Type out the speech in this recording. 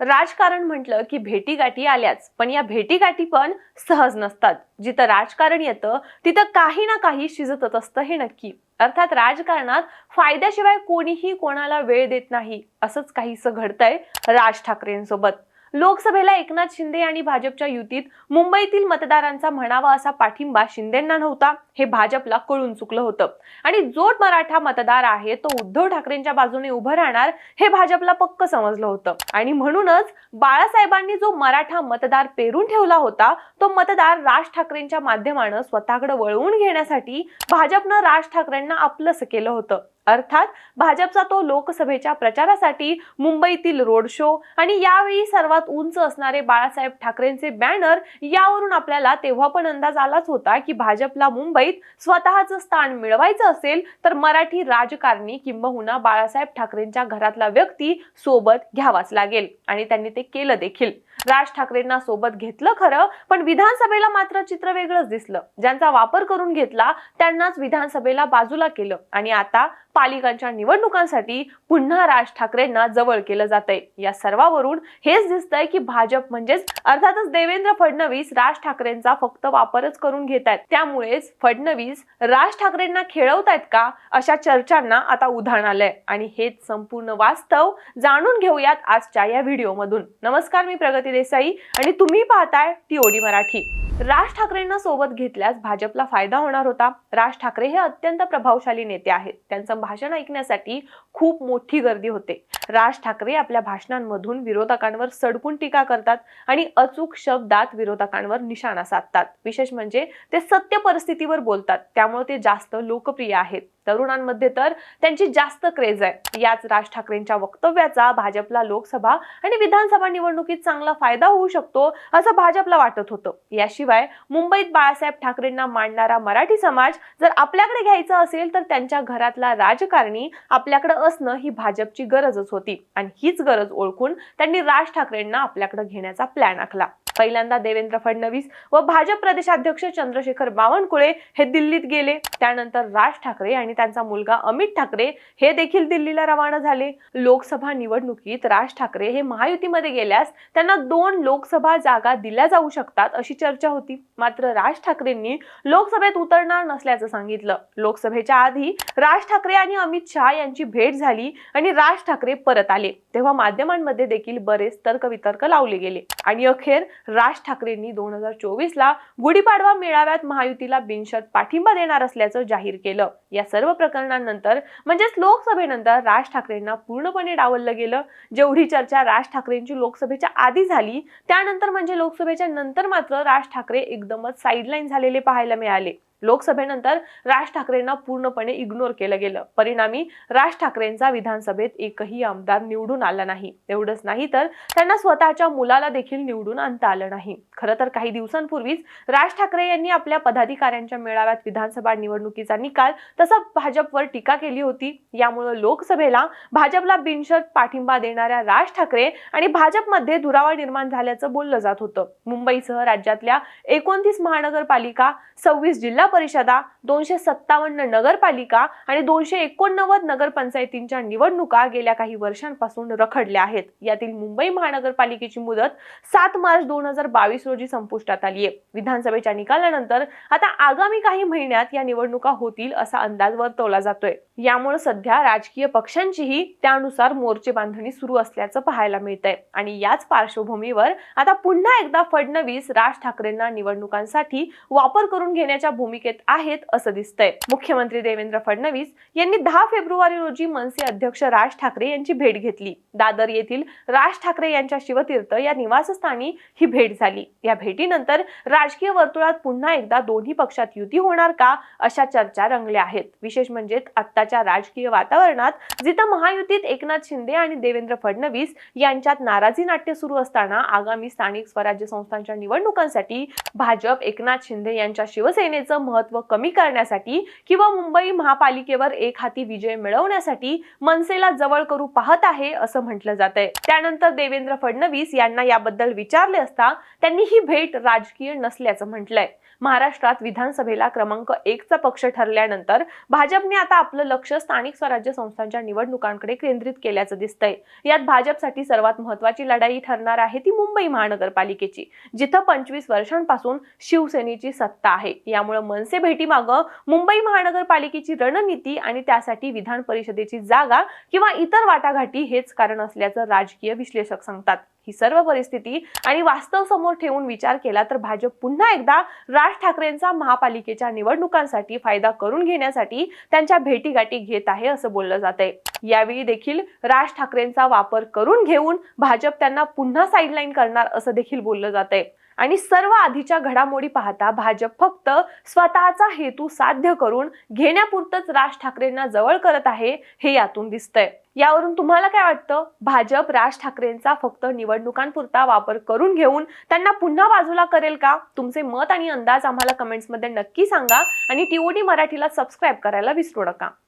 राजकारण म्हटलं की भेटीगाठी आल्याच पण या भेटीगाठी पण सहज नसतात. जिथं राजकारण येतं तिथं काही ना काही शिजतच असतं हे नक्की. अर्थात राजकारणात फायद्याशिवाय कोणीही कोणाला वेळ देत नाही असंच काहीसं घडतंय राज ठाकरेंसोबत. लोकसभेला एकनाथ शिंदे आणि भाजपच्या युतीत मुंबईतील मतदारांचा म्हणावा असा पाठिंबा शिंदेंना नव्हता हे भाजपला कळून चुकलं होतं. आणि जो मराठा मतदार आहे तो उद्धव ठाकरेंच्या बाजूने उभं राहणार हे भाजपला पक्क समजलं होतं. आणि म्हणूनच बाळासाहेबांनी जो मराठा मतदार पेरून ठेवला होता तो मतदार राज ठाकरेंच्या माध्यमानं स्वतःकडे वळवून घेण्यासाठी भाजपनं राज ठाकरेंना आपलंस केलं होतं. अर्थात भाजपचा तो लोकसभेच्या प्रचारासाठी मुंबईतील रोड शो आणि यावेळी सर्वात उंच असणारे बाळासाहेब ठाकरेंचे बॅनर यावरून आपल्याला तेव्हा पण अंदाज आलाच होता की भाजपला मुंबईत स्वतःचं स्थान मिळवायचं असेल तर मराठी राजकारणी किंबहुना बाळासाहेब ठाकरेंच्या घरातला व्यक्ती सोबत घ्यावाच लागेल. आणि त्यांनी ते केलं देखील. राज ठाकरेंना सोबत घेतलं खरं पण विधानसभेला मात्र चित्र वेगळंच दिसलं. ज्यांचा वापर करून घेतला त्यांनाच विधानसभेला बाजूला केलं. आणि आता पालिकांच्या निवडणुकांसाठी पुन्हा राज ठाकरेंना जवळ केलं जातंय. या सर्वावरून हेच दिसतंय की भाजप म्हणजेच अर्थातच देवेंद्र फडणवीस राज ठाकरेंचा फक्त वापरच करून घेत आहेत त्यामुळेच फडणवीस राज ठाकरेंना खेळवतायत का अशा चर्चांना आता उधाण आलंय. आणि हेच संपूर्ण वास्तव जाणून घेऊयात आजच्या या व्हिडिओमधून. नमस्कार मी प्रगती देसाई आणि तुम्ही पाहताय टीओडी मराठी. राज ठाकरेंना सोबत घेतल्यास भाजपला फायदा होणार होता. राज ठाकरे हे अत्यंत प्रभावशाली नेते आहेत. त्यांचं भाषण ऐकण्यासाठी खूप मोठी गर्दी होते. राज ठाकरे आपल्या भाषणांमधून विरोधकांवर सडकून टीका करतात आणि अचूक शब्दात विरोधकांवर निशाणा साधतात. विशेष म्हणजे ते सत्य परिस्थितीवर बोलतात. त्यामुळे ते जास्त लोकप्रिय आहेत. तरुणांमध्ये तर त्यांची जास्त क्रेज आहे. याच राज ठाकरेंच्या वक्तव्याचा भाजपला लोकसभा आणि विधानसभा निवडणुकीत चांगला फायदा होऊ शकतो असं भाजपला वाटत होतं. याशिवाय मुंबईत बाळासाहेब ठाकरेंना मांडणारा मराठी समाज जर आपल्याकडे घ्यायचा असेल तर त्यांच्या घरातला राजकारणी आपल्याकडे असणं ही भाजपची गरजच होती. आणि हीच गरज ओळखून त्यांनी राज ठाकरेंना आपल्याकडे घेण्याचा प्लॅन आखला. पहिल्यांदा देवेंद्र फडणवीस व भाजप प्रदेशाध्यक्ष चंद्रशेखर बावनकुळे हे दिल्लीत गेले. त्यानंतर राज ठाकरे आणि त्यांचा मुलगा अमित ठाकरे हे देखील दिल्लीला रवाना झाले. लोकसभा निवडणुकीत राज ठाकरे हे महायुतीमध्ये गेल्यास त्यांना दोन लोकसभा जागा दिल्या जाऊ शकतात अशी चर्चा होती. मात्र राज ठाकरेंनी लोकसभेत उतरणार नसल्याचं सांगितलं. लोकसभेच्या आधी राज ठाकरे आणि अमित शहा यांची भेट झाली आणि राज ठाकरे परत आले. तेव्हा माध्यमांमध्ये देखील बरेच तर्कवितर्क लावले गेले. आणि अखेर राज ठाकरेंनी दोन हजार चोवीसला गुढीपाडवा मेळाव्यात महायुतीला बिनशर्त पाठिंबा देणार असल्याचं जाहीर केलं. या सर्व प्रकरणांनंतर म्हणजेच लोकसभेनंतर राज ठाकरेंना पूर्णपणे डावललं गेलं. जेवढी चर्चा राज ठाकरेंची लोकसभेच्या आधी झाली त्यानंतर म्हणजे लोकसभेच्या नंतर मात्र राज ठाकरे एकदमच साईडलाईन झालेले पाहायला मिळाले. लोकसभेनंतर राज ठाकरेंना पूर्णपणे इग्नोर केलं गेलं. परिणामी राज ठाकरेंचा विधानसभेत एकही आमदार निवडून आला नाही. एवढंच नाही तर त्यांना स्वतःच्या मुलाला देखील निवडून आणता आलं नाही. खरं तर काही दिवसांपूर्वीच राज ठाकरे यांनी आपल्या पदाधिकाऱ्यांच्या मेळाव्यात विधानसभा निवडणुकीचा निकाल तसा भाजपवर टीका केली होती. यामुळे लोकसभेला भाजपला बिनशर्त पाठिंबा देणाऱ्या राज ठाकरे आणि भाजपमध्ये दुरावा निर्माण झाल्याचं बोललं जात होतं. मुंबईसह राज्यातल्या एकोणतीस महानगरपालिका सव्वीस जिल्हा जिल्हा परिषदा दोनशे सत्तावन्न नगरपालिका आणि दोनशे एकोणनव्वद नगरपंचायतींच्या निवडणुका गेल्या काही वर्षांपासून रखडल्या आहेत. यातील मुंबई महानगरपालिकेची मुदत सात मार्च दोन हजार बावीस रोजी संपुष्टात आली आहे. विधानसभेच्या निकालानंतर आता आगामी काही महिन्यात या निवडणुका होतील असा अंदाज वर्तवला जातोय. यामुळे सध्या राजकीय पक्षांचीही त्यानुसार मोर्चे बांधणी सुरू असल्याचं पाहायला मिळतंय. आणि याच पार्श्वभूमीवर आता पुन्हा एकदा फडणवीस राज ठाकरेंना निवडणुकांसाठी वापर करून घेण्याच्या भूमी भूमिकेत आहेत असं दिसतंय. मुख्यमंत्री देवेंद्र फडणवीस यांनी दहा फेब्रुवारी रोजी मनसे अध्यक्ष राज ठाकरे यांची भेट घेतली. दादर येथील राज ठाकरे यांच्या शिवतीर्थ या निवासस्थानी ही भेट झाली. या भेटीनंतर राजकीय वर्तुळात पुन्हा एकदा दोन्ही पक्षात युती होणार का अशा चर्चा रंगल्या आहेत. विशेष म्हणजे आत्ताच्या राजकीय वातावरणात जिथं महायुतीत एकनाथ शिंदे आणि देवेंद्र फडणवीस यांच्यात नाराजी नाट्य सुरू असताना आगामी स्थानिक स्वराज्य संस्थांच्या निवडणुकांसाठी भाजप एकनाथ शिंदे यांच्या शिवसेनेचं महत्त्व कमी करण्यासाठी किंवा मुंबई महापालिकेवर एक हाती विजय मिळवण्यासाठी मनसेला जवळ करू पाहत आहे असं म्हटलं जात आहे त्यानंतर देवेंद्र फडणवीस यांना याबद्दल विचारले असता त्यांनी ही भेट राजकीय नसल्याचं म्हटलंय. महाराष्ट्रात विधानसभेला क्रमांक एकचा पक्ष ठरल्यानंतर भाजपने आता आपलं लक्ष स्थानिक स्वराज्य संस्थांच्या निवडणुकांकडे केंद्रित केल्याचं दिसतंय. यात भाजपसाठी सर्वात महत्वाची लढाई ठरणार आहे ती मुंबई महानगरपालिकेची जिथं पंचवीस वर्षांपासून शिवसेनेची सत्ता आहे. यामुळे मनसे भेटीमागं मुंबई महानगरपालिकेची रणनीती आणि त्यासाठी विधान परिषदेची जागा किंवा इतर वाटाघाटी हेच कारण असल्याचं राजकीय विश्लेषक सांगतात. ही सर्व परिस्थिती आणि वास्तव समोर ठेवून विचार केला तर भाजप पुन्हा एकदा राज ठाकरेंचा महापालिकेच्या निवडणुकांसाठी फायदा करून घेण्यासाठी त्यांच्या भेटीगाठी घेत आहे असं बोललं जात आहे यावेळी देखील राज ठाकरेंचा वापर करून घेऊन भाजप त्यांना पुन्हा साईडलाईन करणार असं देखील बोललं जात आहे आणि सर्व आधीच्या घडामोडी पाहता भाजप फक्त स्वतःचा हेतू साध्य करून घेण्यापुरतच राज ठाकरेंना जवळ करत आहे हे यातून दिसतंय. यावरून तुम्हाला काय वाटतं? भाजप राज ठाकरेंचा फक्त निवडणुकांपुरता वापर करून घेऊन त्यांना पुन्हा बाजूला करेल का? तुमचे मत आणि अंदाज आम्हाला कमेंट्समध्ये नक्की सांगा आणि टीओडी मराठीला सबस्क्राईब करायला विसरू नका.